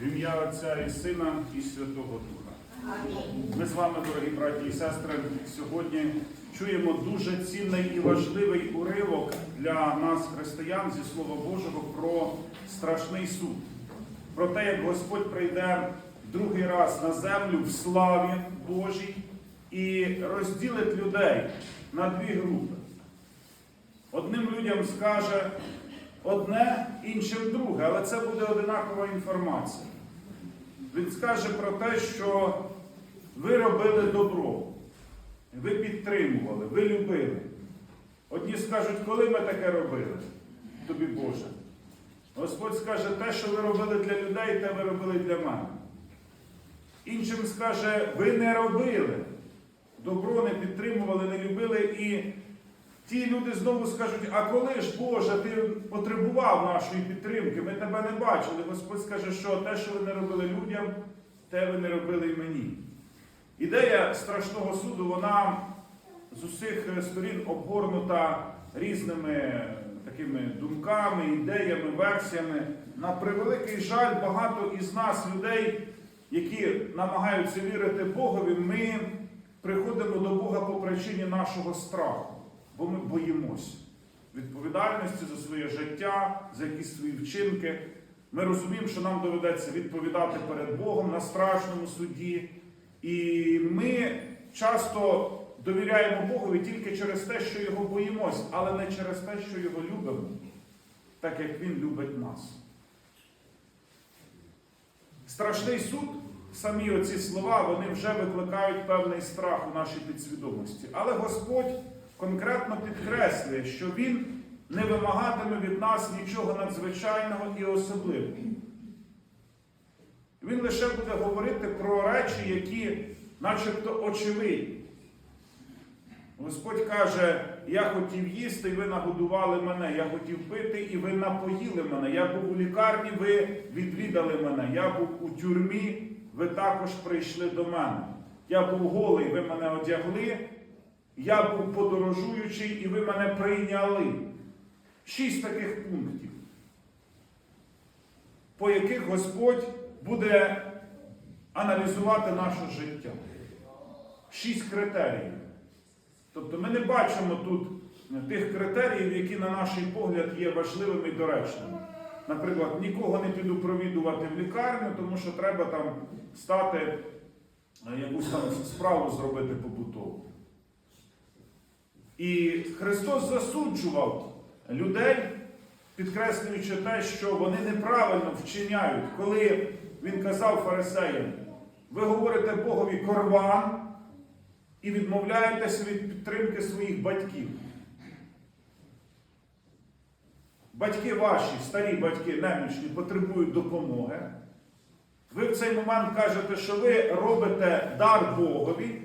В ім'я Отця і Сина і Святого Духа. Ми з вами, дорогі браті і сестри, сьогодні чуємо дуже цінний і важливий уривок для нас, християн, зі Слова Божого про страшний суд, про те, як Господь прийде другий раз на землю в славі Божій і розділить людей на дві групи. Одним людям скаже одне, іншим друге, але це буде одинакова інформація. Він скаже про те, що ви робили добро, ви підтримували, ви любили. Одні скажуть, коли ми таке робили, тобі Боже. Господь скаже, те, що ви робили для людей, те ви робили для мене. Іншим скаже, ви не робили, добро не підтримували, не любили. І ті люди знову скажуть, а коли ж, Боже, ти потребував нашої підтримки, ми тебе не бачили. Господь скаже, що те, що ви не робили людям, те ви не робили і мені. Ідея страшного суду, вона з усіх сторін обгорнута різними такими думками, ідеями, версіями. На превеликий жаль, багато із нас, людей, які намагаються вірити Богові, ми приходимо до Бога по причині нашого страху, бо ми боїмося відповідальності за своє життя, за якісь свої вчинки. Ми розуміємо, що нам доведеться відповідати перед Богом на страшному суді. І ми часто довіряємо Богові тільки через те, що його боїмось, але не через те, що його любимо, так як Він любить нас. Страшний суд, самі оці слова, вони вже викликають певний страх у нашій підсвідомості. Але Господь конкретно підкреслює, що Він не вимагатиме від нас нічого надзвичайного і особливого. Він лише буде говорити про речі, які начебто очевидні. Господь каже, я хотів їсти, і ви нагодували мене, я хотів пити, і ви напоїли мене. Я був у лікарні, ви відвідали мене. Я був у тюрмі, ви також прийшли до мене. Я був голий, ви мене одягли. Я був подорожуючий, і ви мене прийняли. Шість таких пунктів, по яких Господь буде аналізувати наше життя. Шість критеріїв. Тобто ми не бачимо тут тих критеріїв, які, на наш погляд, є важливими і доречними. Наприклад, нікого не піду провідувати в лікарню, тому що треба там стати, е, якусь там справу зробити побутову. І Христос засуджував людей, підкреслюючи те, що вони неправильно вчиняють, коли Він казав фарисеям, ви говорите Богові корван і відмовляєтеся від підтримки своїх батьків. Батьки ваші, старі батьки, немічні, потребують допомоги. Ви в цей момент кажете, що ви робите дар Богові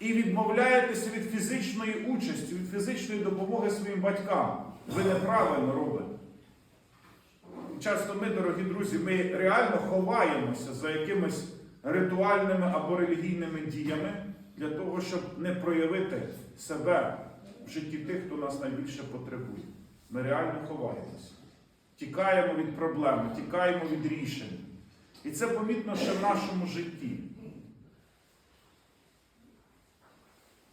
і відмовляєтеся від фізичної участі, від фізичної допомоги своїм батькам. Ви неправильно робите. Часто ми, дорогі друзі, ми реально ховаємося за якимись ритуальними або релігійними діями для того, щоб не проявити себе в житті тих, хто нас найбільше потребує. Ми реально ховаємося. Тікаємо від проблеми, тікаємо від рішень. І це помітно ще в нашому житті.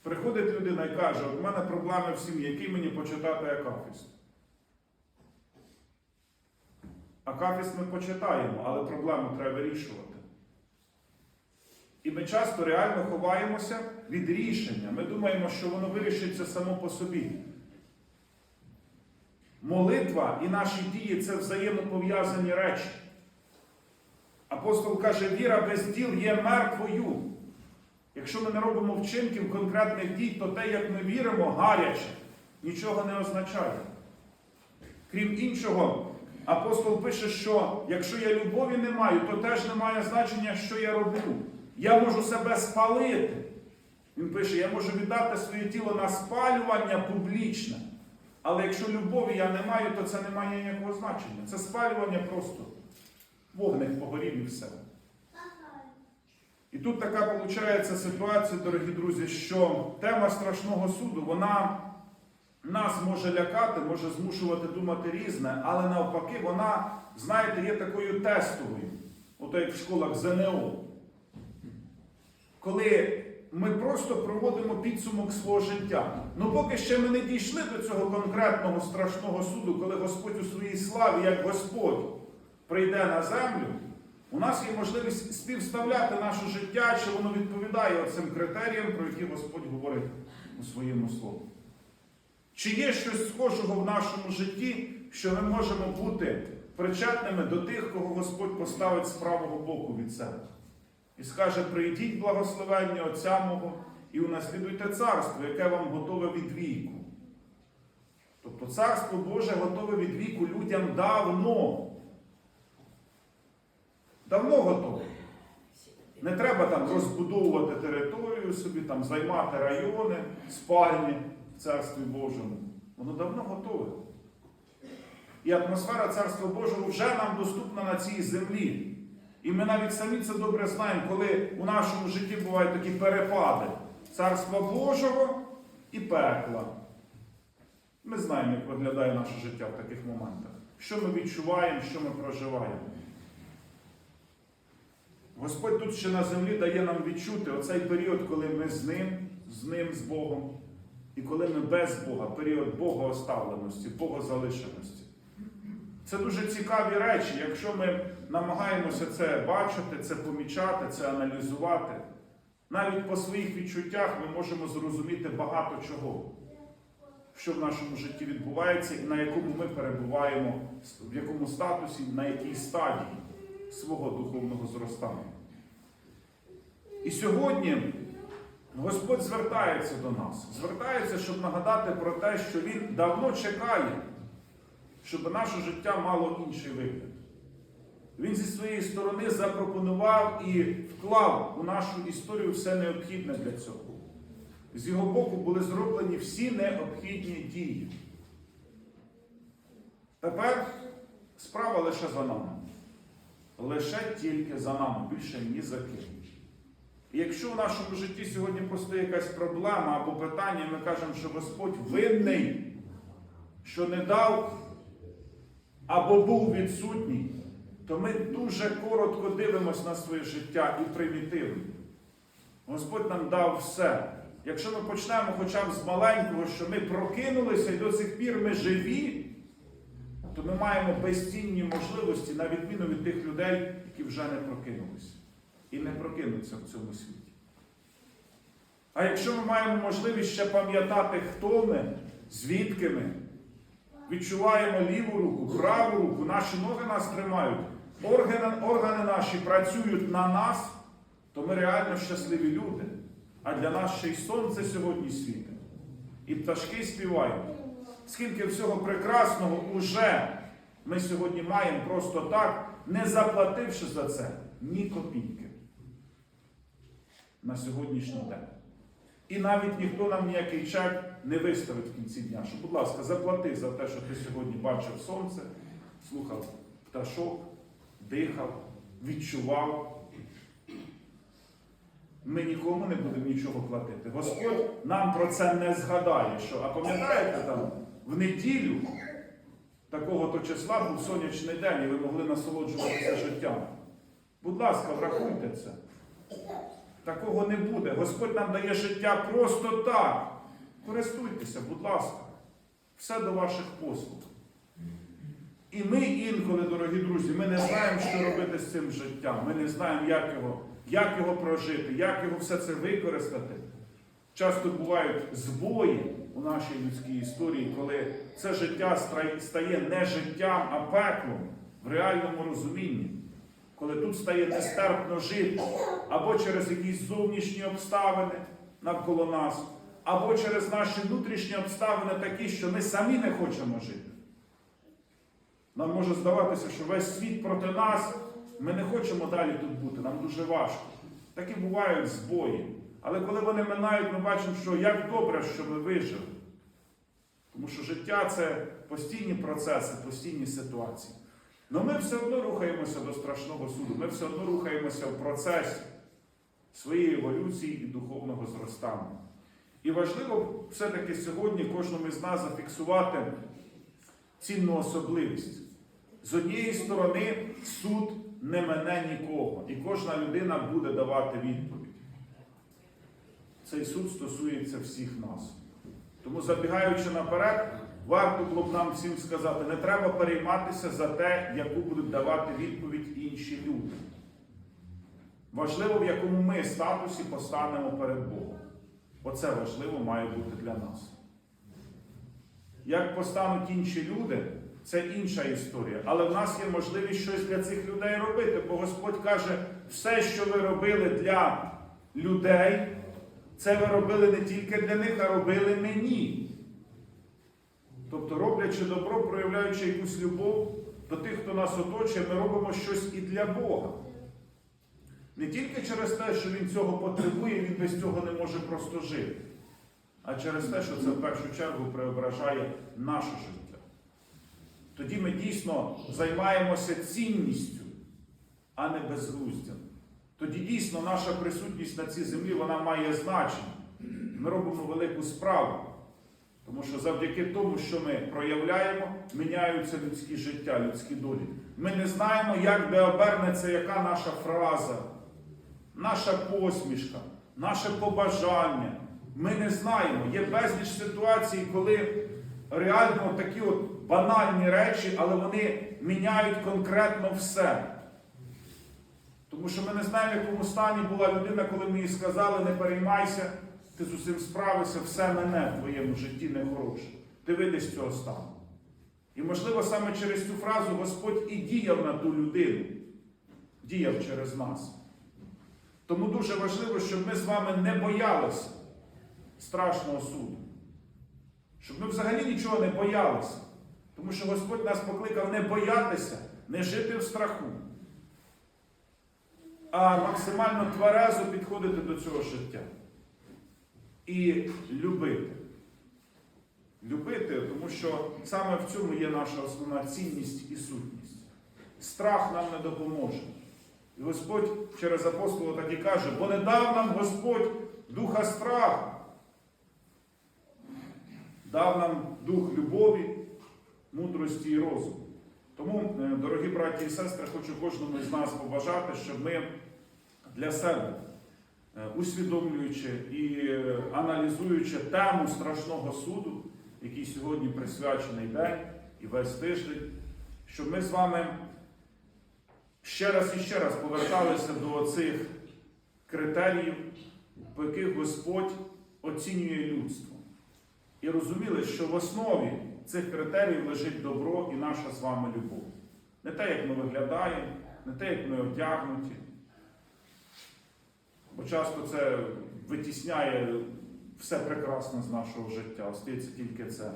Приходить людина і каже, от в мене проблеми в сім'ї, який мені почитати акафіст. Акафіст ми почитаємо, але проблему треба вирішувати. І ми часто реально ховаємося від рішення. Ми думаємо, що воно вирішиться само по собі. Молитва і наші дії це взаємопов'язані речі. Апостол каже, віра без діл є мертвою. Якщо ми не робимо вчинків конкретних дій, то те, як ми віримо, гаряче, нічого не означає. Крім іншого, апостол пише, що якщо я любові не маю, то теж не має значення, що я роблю. Я можу себе спалити. Він пише, я можу віддати своє тіло на спалювання публічне. Але якщо любові я не маю, то це не має ніякого значення. Це спалювання просто вогник погорів і все. І тут така виходить ситуація, дорогі друзі, що тема страшного суду, вона нас може лякати, може змушувати думати різне, але навпаки, вона, знаєте, є такою тестовою. От тобто як в школах ЗНО, коли ми просто проводимо підсумок свого життя. Ну поки ще ми не дійшли до цього конкретного страшного суду, коли Господь у своїй славі, як Господь, прийде на землю, у нас є можливість співставляти наше життя, чи воно відповідає цим критеріям, про які Господь говорить у своєму слові. Чи є щось схожого в нашому житті, що ми можемо бути причетними до тих, кого Господь поставить з правого боку від себе? І скаже: прийдіть благословення Отця мого і унаслідуйте царство, яке вам готове від віку. Тобто царство Боже готове від віку людям давно. Давно готове. Не треба там розбудовувати територію собі, там, займати райони, спальні в Царстві Божому. Воно давно готове. І атмосфера Царства Божого вже нам доступна на цій землі. І ми навіть самі це добре знаємо, коли у нашому житті бувають такі перепади Царства Божого і пекла. Ми знаємо, як виглядає наше життя в таких моментах. Що ми відчуваємо, що ми проживаємо. Господь тут ще на землі дає нам відчути оцей період, коли ми з ним, з ним, з Богом, і коли ми без Бога, період Богооставленості, Богозалишеності. Це дуже цікаві речі, якщо ми намагаємося це бачити, це помічати, це аналізувати. Навіть по своїх відчуттях ми можемо зрозуміти багато чого, що в нашому житті відбувається і на якому ми перебуваємо, в якому статусі, на якій стадії свого духовного зростання. І сьогодні Господь звертається до нас, звертається, щоб нагадати про те, що Він давно чекає, щоб наше життя мало інший вигляд. Він зі своєї сторони запропонував і вклав у нашу історію все необхідне для цього. З його боку були зроблені всі необхідні дії. Тепер справа лише за нами. Лише тільки за нами, більше ні за ким. І якщо в нашому житті сьогодні постає якась проблема або питання, ми кажемо, що Господь винний, що не дав або був відсутній, то ми дуже коротко дивимося на своє життя і примітивно. Господь нам дав все. Якщо ми почнемо хоча б з маленького, що ми прокинулися і до сих пір ми живі, то ми маємо безцінні можливості, на відміну від тих людей, які вже не прокинулися. І не прокинуться в цьому світі. А якщо ми маємо можливість ще пам'ятати, хто ми, звідки ми, відчуваємо ліву руку, праву руку, наші ноги нас тримають, органи, органи наші працюють на нас, то ми реально щасливі люди. А для нас ще й сонце сьогодні світить. І пташки співають. Скільки всього прекрасного уже ми сьогодні маємо просто так, не заплативши за це ні копійки на сьогоднішній день. І навіть ніхто нам ніякий чек не виставить в кінці дня. Що, будь ласка, заплати за те, що ти сьогодні бачив сонце, слухав пташок, дихав, відчував. Ми нікому не будемо нічого платити. Господь нам про це не згадає. Що, а пам'ятаєте там в неділю такого то числа був сонячний день, і ви могли насолоджуватися життям. Будь ласка, врахуйте це. Такого не буде. Господь нам дає життя просто так. Користуйтеся, будь ласка. Все до ваших послуг. І ми інколи, дорогі друзі, ми не знаємо, що робити з цим життям. Ми не знаємо, як його, як його прожити, як його все це використати. Часто бувають збої у нашій людській історії, коли це життя стає не життям, а пеклом в реальному розумінні. Коли тут стає нестерпно жити, або через якісь зовнішні обставини навколо нас, або через наші внутрішні обставини такі, що ми самі не хочемо жити. Нам може здаватися, що весь світ проти нас, ми не хочемо далі тут бути, нам дуже важко. Такі бувають збої. Але коли вони минають, ми бачимо, що як добре, що ми вижили. Тому що життя це постійні процеси, постійні ситуації. Але ми все одно рухаємося до страшного суду, ми все одно рухаємося в процесі своєї еволюції і духовного зростання. І важливо все-таки сьогодні кожному із нас зафіксувати цінну особливість. З однієї сторони, суд не мене нікого. І кожна людина буде давати відповідь. Цей суд стосується всіх нас. Тому, забігаючи наперед, варто було б нам всім сказати, не треба перейматися за те, яку будуть давати відповідь інші люди. Важливо, в якому ми статусі постанемо перед Богом. Оце важливо має бути для нас. Як постануть інші люди, це інша історія. Але в нас є можливість щось для цих людей робити. Бо Господь каже, все, що ви робили для людей, це ви робили не тільки для них, а робили мені. Тобто, роблячи добро, проявляючи якусь любов до тих, хто нас оточує, ми робимо щось і для Бога. Не тільки через те, що він цього потребує, він без цього не може просто жити, а через те, що це в першу чергу преображає наше життя. Тоді ми дійсно займаємося цінністю, а не безглуздям. Тоді дійсно наша присутність на цій землі вона має значення. Ми робимо велику справу. Тому що завдяки тому, що ми проявляємо, міняються людські життя, людські долі. Ми не знаємо, як де обернеться яка наша фраза, наша посмішка, наше побажання. Ми не знаємо. Є безліч ситуацій, коли реально такі от банальні речі, але вони міняють конкретно все. Тому що ми не знаємо, в якому стані була людина, коли ми їй сказали, не переймайся, ти з усім справишся, все мене в твоєму житті нехороше. Ти вийдеш цього стану. І, можливо, саме через цю фразу Господь і діяв на ту людину, діяв через нас. Тому дуже важливо, щоб ми з вами не боялися страшного суду. Щоб ми взагалі нічого не боялися. Тому що Господь нас покликав не боятися, не жити в страху, а максимально тверезо підходити до цього життя. І любити. Любити, тому що саме в цьому є наша основна цінність і сутність. Страх нам не допоможе. І Господь через апостола так і каже, бо не дав нам Господь духа страху. Дав нам дух любові, мудрості і розуму. Тому, е, дорогі браті і сестри, хочу кожному з нас побажати, щоб ми для себе, е, усвідомлюючи і е, аналізуючи тему страшного суду, який сьогодні присвячений день і весь тиждень, щоб ми з вами ще раз і ще раз поверталися до цих критеріїв, по яких Господь оцінює людство. І розуміли, що в основі цих критеріїв лежить добро і наша з вами любов. Не те, як ми виглядаємо, не те, як ми одягнуті. Бо часто це витісняє все прекрасне з нашого життя, остається тільки це.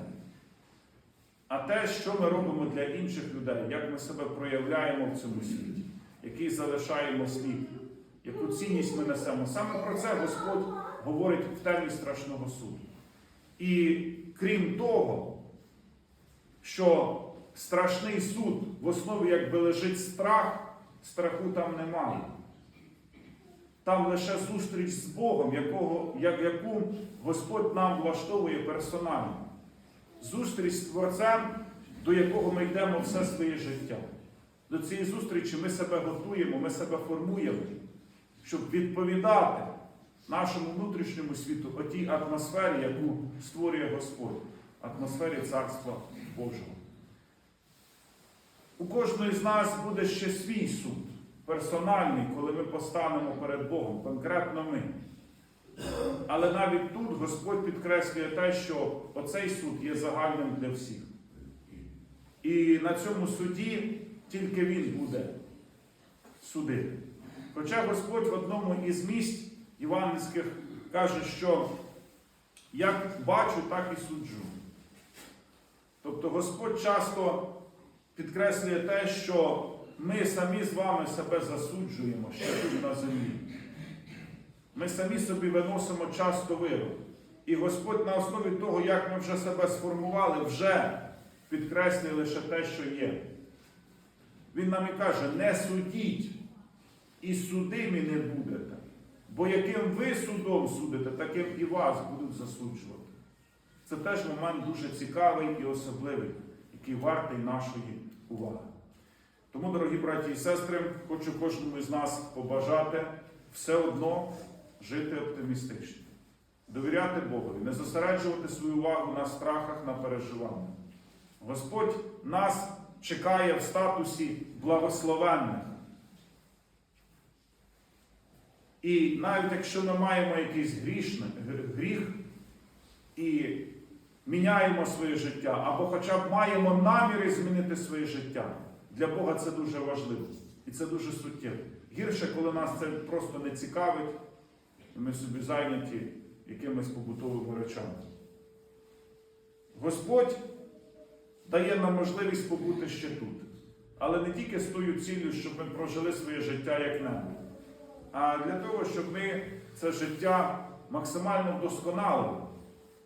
А те, що ми робимо для інших людей, як ми себе проявляємо в цьому світі, який залишаємо слід, яку цінність ми несемо. Саме про це Господь говорить в темі страшного суду. І крім того, що страшний суд в основі якби лежить страх, страху там немає. Там лише зустріч з Богом, якого, як, яку Господь нам влаштовує персонально. Зустріч з Творцем, до якого ми йдемо все своє життя. До цієї зустрічі ми себе готуємо, ми себе формуємо, щоб відповідати нашому внутрішньому світу о тій атмосфері, яку створює Господь, атмосфері Царства Божого. У кожної з нас буде ще свій суд, персональний, коли ми постанемо перед Богом, конкретно ми. Але навіть тут Господь підкреслює те, що оцей суд є загальним для всіх. І на цьому суді тільки Він буде судити. Хоча Господь в одному із місць євангельських каже, що як бачу, так і суджу. Тобто Господь часто підкреслює те, що ми самі з вами себе засуджуємо ще тут на землі. Ми самі собі виносимо часто вирок. І Господь на основі того, як ми вже себе сформували, вже підкреслює лише те, що є. Він нам і каже, не судіть, і судимі не будете. Бо яким ви судом судите, таким і вас будуть засуджувати. Це теж момент дуже цікавий і особливий, який вартий нашої уваги. Тому, дорогі браті і сестри, хочу кожному із нас побажати все одно жити оптимістично, довіряти Богові, не зосереджувати свою увагу на страхах, на переживаннях. Господь нас чекає в статусі благословенних. І навіть якщо ми маємо якийсь грішний, гріх і міняємо своє життя, або хоча б маємо наміри змінити своє життя, для Бога це дуже важливо. І це дуже суттєво. Гірше, коли нас це просто не цікавить, ми собі зайняті якимись побутовими речами. Господь дає нам можливість побути ще тут. Але не тільки з тою ціллю, щоб ми прожили своє життя як небо, а для того, щоб ми це життя максимально вдосконалили.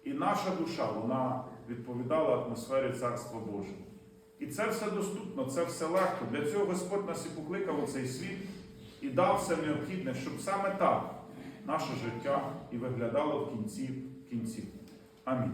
І наша душа вона відповідала атмосфері Царства Божого. І це все доступно, це все легко. Для цього Господь нас і покликав у цей світ і дав все необхідне, щоб саме так наше життя і виглядало в кінці кінців. Амінь.